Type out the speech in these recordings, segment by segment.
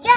Yeah.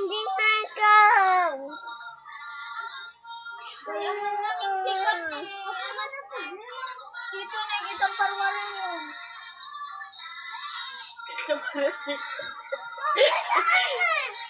Hindi pangkan. Dito na kita parwala yun. Kita parwala yun.